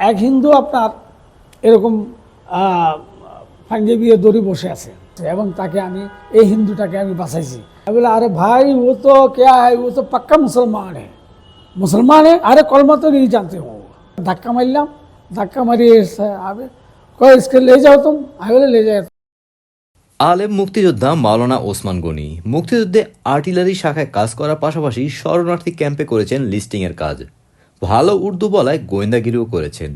এক হিন্দু আপনার এরকম পাঞ্জাবি দড়ি বসে আছে। এবং তাকে আমি, এই হিন্দুটাকে আমি বাঁচাইছি। বলে আরে ভাই, ও তো কে হয় ও তো পাক্কা মুসলমান হে। মুসলমান আরে কলমা তো নিয়ে জানতে হো ধাক্কা মারলাম, ধাক্কা মারিয়ে আমি কয় লে যাও তুম আমি বলে লে যাও আলেম মুক্তিযোদ্ধা মাওলানা ওসমান গনি মুক্তিযুদ্ধে আর্টিলারি শাখায় কাজ করার পাশাপাশি শরণার্থী ক্যাম্পে করেছেন লিস্টিংয়ের কাজ। ভালো উর্দু বলায় গোয়েন্দাগিরিও করেছেন।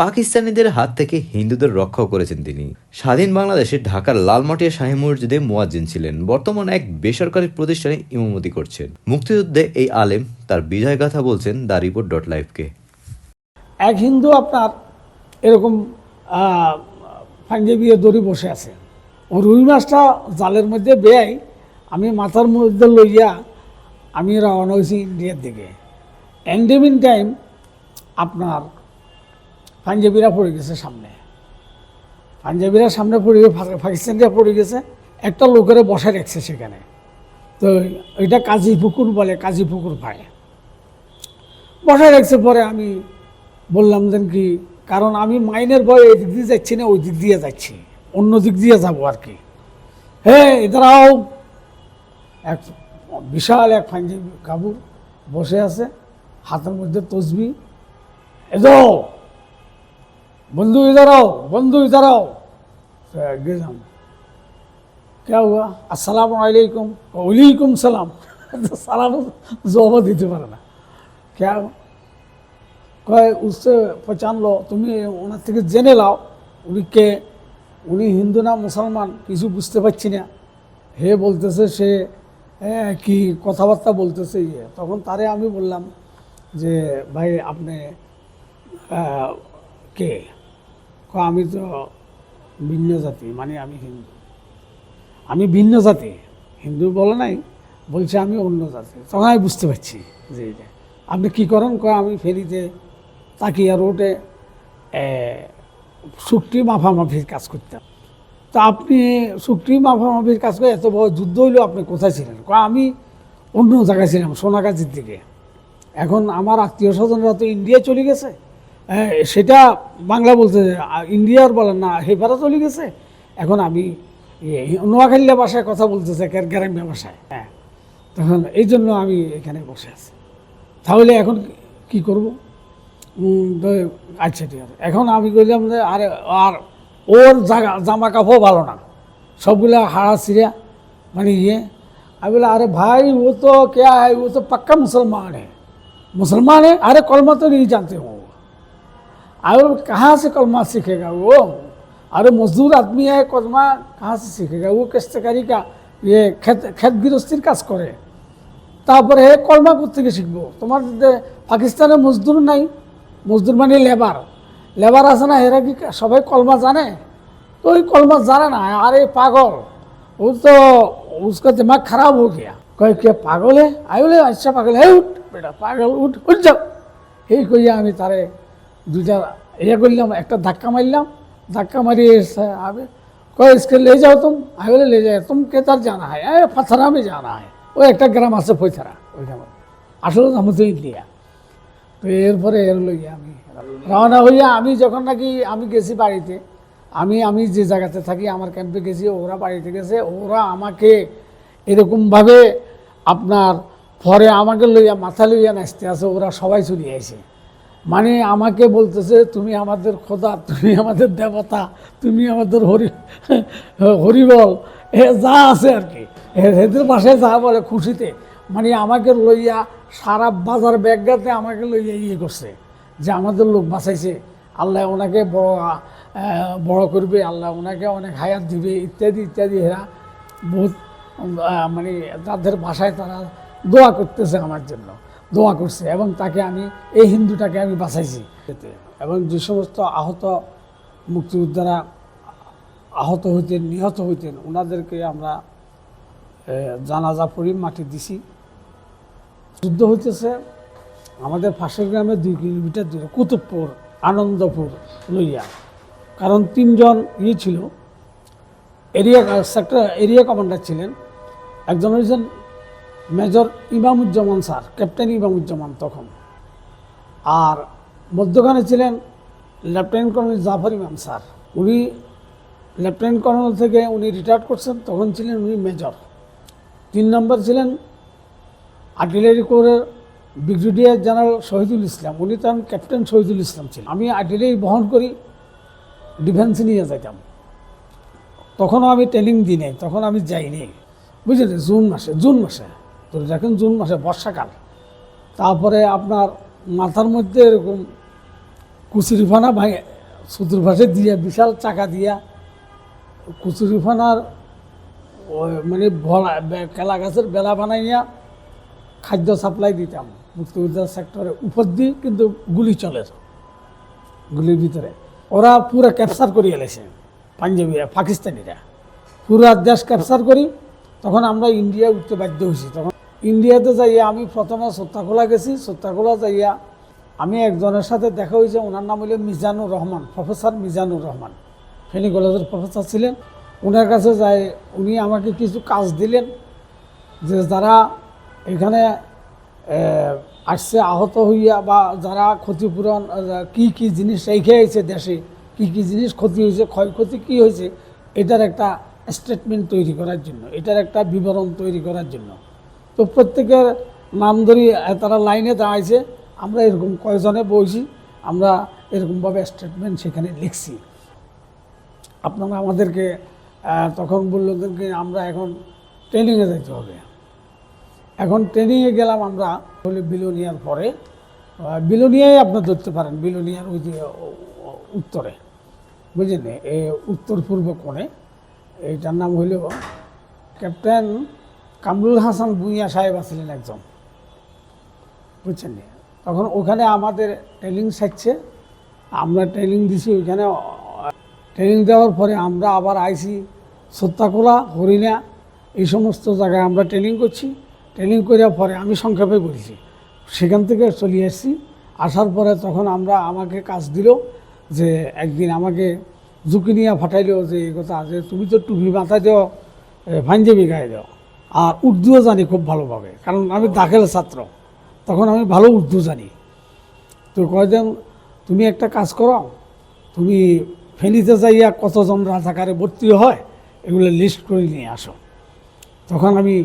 পাকিস্তানিদের হাত থেকে হিন্দুদের রক্ষাও করেছেন তিনি। স্বাধীন বাংলাদেশে ঢাকার লালমাটিয়া শাহী মসজিদে মুয়াজ্জিন ছিলেন। বর্তমানে এক বেসরকারি প্রতিষ্ঠানে ইমামতি করছেন। মুক্তিযুদ্ধে এই আলেম তার বিজয় গাথা বলছেন দ্য রিপোর্ট ডট লাইভকে। এক হিন্দু আপনার এরকম পাঞ্জাবি দড়ি বসে আছে। ও রুই মাছটা জালের মধ্যে বেয়াই, আমি মাথার মধ্যে লইয়া আমি রওনা হয়েছি ইন্ডিয়ার দিকে। এন্ডেমিন টাইম আপনার পাঞ্জাবিরা পড়ে গেছে সামনে। পাঞ্জাবিরা সামনে পড়ে পাকিস্তানিরা পড়ে গেছে, একটা লোকের বসে রাখছে সেখানে। তো এটা কাজী পুকুর বলে, কাজী পুকুর পায় বসায় রাখছে পরে আমি বললাম যেন কি, কারণ আমি মাইনের ভয়ে এই দিক দিয়ে যাচ্ছি না, ওই দিক দিয়ে যাচ্ছি। অন্য দিক দিয়ে যাব আর কি। হ্যাঁ এদারাও এক বিশাল এক পাঞ্জাবি কাবুর বসে আছে। হাতের মধ্যে তসবি এদো বন্ধু इधर आओ बंधु इधर आओ तो आगे जाऊँ क्या हुआ अस्सलाम वालेकुम वालेकुम सलाम तो सलाम জবাব দিতে পারে না क्या কয় উসে পচান লো তুমি ওনার থেকে জেনে লাও উনি কে উনি হিন্দু না মুসলমান কিছু বুঝতে পারছি না হে বলতেছে সে হ্যাঁ, কি কথাবার্তা বলতেছে ইয়ে তখন তারে আমি বললাম যে, ভাই, আপনি কে? আমি তো ভিন্ন জাতি মানে আমি হিন্দু। আমি ভিন্ন জাতি? হিন্দু বলে নাই, বলছে আমি অন্য জাতি। তখন বুঝতে পারছি যে আপনি কী করেন? কয়, আমি ফেরিতে তাকিয়া রোডে শুক্তি মাফামাফির কাজ করতাম। তা আপনি শুক্তি মাফামাফির কাজ করে এত বড় যুদ্ধ হইলেও আপনি কোথায় ছিলেন? কয়, আমি অন্য জায়গায় ছিলাম সোনাগাছির দিকে। এখন আমার আত্মীয় স্বজনরা তো ইন্ডিয়া চলে গেছে। সেটা বাংলা বলতে ইন্ডিয়ার বলে না হেফারা চলে গেছে। এখন আমি নোয়াখালিয়া ভাষায় কথা বলতেছে গ্রাম্য ভাষায়। হ্যাঁ তখন এই জন্য আমি এখানে বসে আছি। তাহলে এখন কি করব? আচ্ছা ঠিক আছে। এখন আমি বললাম যে, আর আর ওর জাগা জামা কাপড় ভালো না। সবগুলা হাড়া সিরা মানে ইয়ে। আমি বললাম, আরে ভাই, ও তো কে ও তো পাক্কা মুসলমান হ্যাঁ मुसलमान है अरे कलमा तो नहीं जानते हो अरे कहाँ से कलमा सीखेगा वो अरे मजदूर आदमी है कलमा कहाँ से सीखेगा वो कष्टकारी का ये खेत खेत গৃহস্থির কাজ করে তারপরে হে কলমা থেকে শিখবো তোমার যে পাকিস্তানে মজদুর নাই মজদুর মানে লেবার লেবার আছে না এরা কি সবাই কলমা জানে তো ওই কলমা জানে না আরে পাগল ও তো उसका दिमाग खराब हो गया কয় কে পাগল হে আই বলে আচ্ছা পাগল হে উঠ বেটা পাগল উঠ উঠ যাও এই কইয়া আমি তারে দুইটা ইয়ে করলাম একটা ধাক্কা মারলাম ধাক্কা মারিয়ে এসে আবে কয় इसके ले जाओ तुम আমি বলে ले जाओ तुम केदार जाना है ए पथरा में जाना है ওই একটা গ্রাম আছে পৈথারা ওইখানে আসলে আমি তো ইন্ডিয়া তো এরপরে এর লইয়া আমি রওনা হইয়া আমি যখন নাকি আমি গেছি বাড়িতে আমি আমি যে জায়গাতে থাকি আমার ক্যাম্পে গেছি ওরা বাড়িতে গেছে ওরা আমাকে এরকমভাবে আপনার পরে আমাকে লইয়া মাথা লইয়া নাচতে আছে, ওরা সবাই চলে আসে মানে আমাকে বলতেছে, তুমি আমাদের খোদা, তুমি আমাদের দেবতা, তুমি আমাদের হরি, হরিবল, এ যা আছে আর কি। এদের বাসায় যা বলে খুশিতে। মানে আমাকে লইয়া সারা বাজার ব্যাগগাতে আমাকে লইয়া ইয়ে করছে, যে আমাদের লোক বাঁচাইছে। আল্লাহ ওনাকে বড় বড় করবে, আল্লাহ ওনাকে অনেক হায়াত দিবে, ইত্যাদি ইত্যাদি এরা বহুত মানে তাদের ভাষায় তারা দোয়া করতেছে আমার জন্য, দোয়া করছে এবং তাকে আমি, এই হিন্দুটাকে আমি বাঁচাইছি। এবং যে সমস্ত আহত মুক্তিযোদ্ধারা আহত হইতেন, নিহত হইতেন ওনাদেরকে আমরা জানাজা পড়ি মাটি দিছি। যুদ্ধ হইতেছে, আমাদের পাশের গ্রামে দুই কিলোমিটার দূরে, কুতুবপুর, আনন্দপুর লইয়া। কারণ তিনজন ইয়ে ছিল, এরিয়া সেক্টর এরিয়া কমান্ডার ছিলেন। একজন হয়েছেন major Imamuzzaman sir, captain Imamuzzaman তখন। আর মধ্যখানে ছিলেন লেফটেন্যান্ট কর্নেল জাফর ইমাম স্যার। উনি লেফটেন্যান্ট কর্নেল থেকে উনি রিটায়ার করছেন, তখন ছিলেন উনি মেজর। তিন নম্বর ছিলেন আর্টিলারি কোরের ব্রিগেডিয়ার জেনারেল শহীদুল ইসলাম। উনি তখন ক্যাপ্টেন শহীদুল ইসলাম ছিলেন। আমি আর্টিলারি বহন করি, ডিফেন্সে নিয়ে যাইতাম। তখনও আমি ট্রেনিং দিই নাই, তখন আমি যাইনি বুঝলেন, জুন মাসে জুন মাসে। তো দেখেন জুন মাসে বর্ষাকাল। তারপরে আপনার মাথার মধ্যে এরকম কুচুরিফানা ভাঙে চতুর্পাশে দিয়া, বিশাল চাকা দিয়া কুচুরিফানার মানে ভলা কেলা গাছের বেলা বানাইয়া খাদ্য সাপ্লাই দিতাম। মুক্তিযুদ্ধ সেক্টরে উপর দিয়ে কিন্তু গুলি চলে গুলির ভিতরে। ওরা পুরো ক্যাপচার করে এলেছে পাঞ্জাবিরা, পাকিস্তানিরা। পুরা দেশ ক্যাপচার করি, তখন আমরা ইন্ডিয়া উঠতে বাধ্য হয়েছি। তখন ইন্ডিয়াতে যাইয়া আমি প্রথমে সত্যাখোলা গেছি। সত্যাখোলা যাইয়া আমি একজনের সাথে দেখা হয়েছে, ওনার নাম হলো মিজানুর রহমান, প্রফেসর মিজানুর রহমান। ফেনী কলেজের প্রফেসর ছিলেন। ওনার কাছে যাই, উনি আমাকে কিছু কাজ দিলেন যে যারা এখানে আসছে, আহত হইয়া বা যারা ক্ষতিপূরণ, কি কি জিনিস রেখে হয়েছে দেশে, কি কি জিনিস ক্ষতি হয়েছে ক্ষয়ক্ষতি কি হয়েছে এটার একটা স্টেটমেন্ট তৈরি করার জন্য, এটার একটা বিবরণ তৈরি করার জন্য। তো প্রত্যেকের নাম ধরি তারা লাইনে দাঁড়াইছে। আমরা এরকম কয়জনে বইছি, আমরা এরকমভাবে স্টেটমেন্ট সেখানে লিখছি। আপনারা আমাদেরকে তখন বলল আমরা এখন ট্রেনিংয়ে যেতে হবে। এখন ট্রেনিংয়ে গেলাম আমরা, হলে বিলোনিয়ার পরে। বিলোনিয়ায় আপনি ধরতে পারেন, বিলোনিয়ার ওই যে উত্তরে। বুঝলেন? এই উত্তর পূর্ব কোণে। এইটার নাম হইল ক্যাপ্টেন কামরুল হাসান ভুঁইয়া সাহেব আছিলেন একজন। বুঝছেন তখন ওখানে আমাদের ট্রেনিং শিখছে। আমরা ট্রেনিং দিছি ওইখানে। ট্রেনিং দেওয়ার পরে আমরা আবার আইসি সত্যাকোলা হরিণা, এই সমস্ত জায়গায় আমরা ট্রেনিং করছি। ট্রেনিং করার পরে আমি সংক্ষেপে করেছি সেখান থেকে চলে এসেছি আসার পরে তখন আমরা আমাকে কাজ দিল যে একদিন আমাকে ঝুঁকি নিয়ে ফাটাইলো যে, এই কথা যে তুমি তো টুপি মাথায় দেও পাঞ্জাবি গায়ে দাও। আর উর্দুও জানি খুব ভালোভাবে, কারণ আমি দাখেল ছাত্র। তখন আমি ভালো উর্দু জানি। তো কয়জন তুমি একটা কাজ করো, তুমি ফেনীতে যাইয়া কতজন রাজাকারে ভর্তি হয়, এগুলো লিস্ট করে নিয়ে আসো। তখন আমি,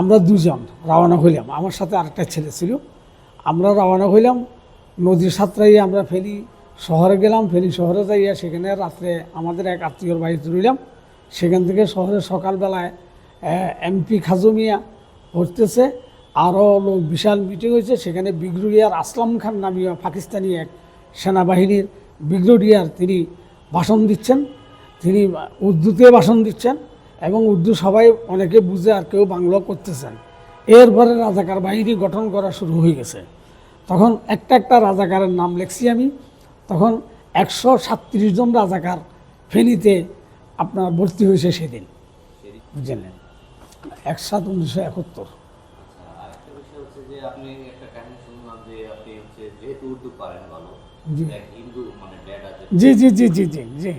আমরা দুজন রওনা হইলাম। আমার সাথে আরেকটা ছেলে ছিল। আমরা রওনা হইলাম নদীর সাঁতরাইয়ে আমরা ফেনী শহরে গেলাম। ফেনী শহরে যাইয়া সেখানে রাত্রে আমাদের এক আত্মীয়র বাড়িতে রইলাম। সেখান থেকে শহরে সকালবেলায় এমপি খাজুমিয়া পড়তেছে আরও লোক বিশাল মিটিং হয়েছে সেখানে ব্রিগেডিয়ার আসলাম খান নামীয় পাকিস্তানি এক সেনাবাহিনীর ব্রিগেডিয়ার তিনি ভাষণ দিচ্ছেন। তিনি উর্দুতে ভাষণ দিচ্ছেন এবং উর্দু সবাই অনেকে বুঝে আর কেউ বাংলা করতেছেন। এরপরে রাজাকার বাহিনী গঠন করা শুরু হয়ে গেছে। তখন একটা একটা রাজাকারের নাম লেখছি আমি। তখন একশো সাতত্রিশ জন রাজাকার ফেনীতে আপনার ভর্তি হয়েছে সেদিন। বুঝলেন? এক সাত উনিশশো একাত্তর। আরেকটা বিষয় হচ্ছে যে আপনি একটা কাহিনী শুনলাম যে আপনি হচ্ছে যেহেতু উর্দু পারেন ভালো জি। হিন্দু মানে ড্যাড আছে। জি জি জি জি জি জি।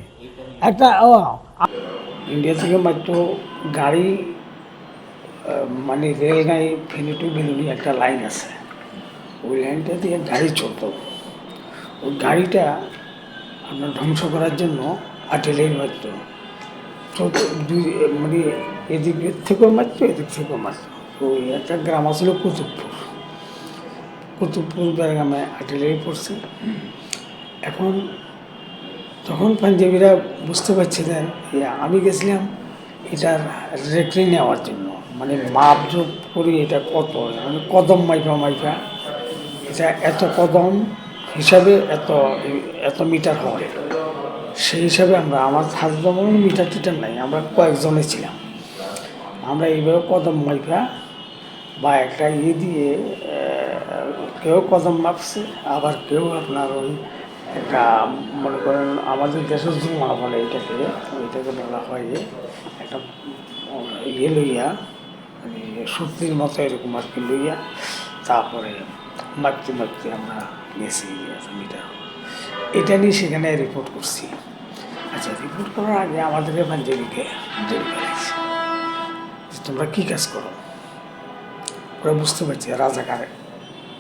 একটা ও ইন্ডিয়া থেকে মাত্র গাড়ি মানে রেলগাড়ি ফেনি টু বেলুনি একটা লাইন আছে। ওই লাইনটা দিয়ে গাড়ি চলতো। ওই গাড়িটা আপনার ধ্বংস করার জন্য আর্টিলারি মারত চলতো দুই মানে এদিক থেকেও মারতো, এদিক থেকেও মারত। ওই একটা গ্রাম আছিল কুতুবপুর। কুতুবপুর গ্রামে আর্টিলারি পড়ছে। এখন তখন পাঞ্জাবিরা বুঝতে পারছিলেন যে আমি গেছিলাম এটার রেকড়ি নেওয়ার জন্য। মানে মাপ যোগ করি এটা কত? মানে কদম মাইফা মাইফা এটা এত কদম হিসাবে এত এত মিটার হয় সেই হিসাবে আমরা, আমার হাতে মিটার টিটার নাই, আমরা কয়েকজনে ছিলাম। আমরা এইভাবে কদম মাইপা বা একটা ইয়ে দিয়ে কেউ কদম মাপছে, আবার কেউ আপনার ওই একটা, মনে করেন আমাদের দেশের জুমা বলে এটাকে, ওইটাকে বলা হয় যে একটা ইয়ে লইয়া মানে সত্যির মতো এরকম আর কি লইয়া, তারপরে মারতে মারতে আমরা গেছি মিটার এটা নিয়ে সেখানে রিপোর্ট করছি। আচ্ছা রিপোর্ট করার আগে আমাদেরকে যে তোমরা কী কাজ করো? ওরা বুঝতে পারছি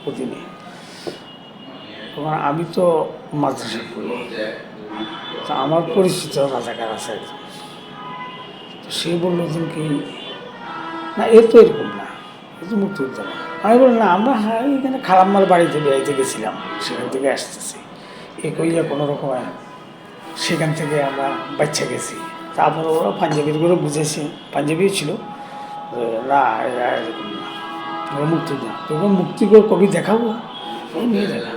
অধীনে তখন আমি তো মাদ্রাসা পড়ি। তা আমার পরিচিত রাজাকার আছে তো সে বলল কি না, এ তো এরকম না। এ তো মুক্তিযোদ্ধা। না আমি বললাম, না, আমরা হ্যাঁ এখানে খালাম্মার বাড়িতে বেড়াইতে গেছিলাম। সেখান থেকে আসতেছি। এ কইয়া কোনো রকম সেখান থেকে আমরা বাচ্চা গেছি। তারপরে ওরা পাঞ্জাবির করে বুঝেছে। পাঞ্জাবিও ছিল। না এরা এরকম না। মুক্তি না তখন মুক্তি করে কবি দেখাবো? নিয়ে দেখা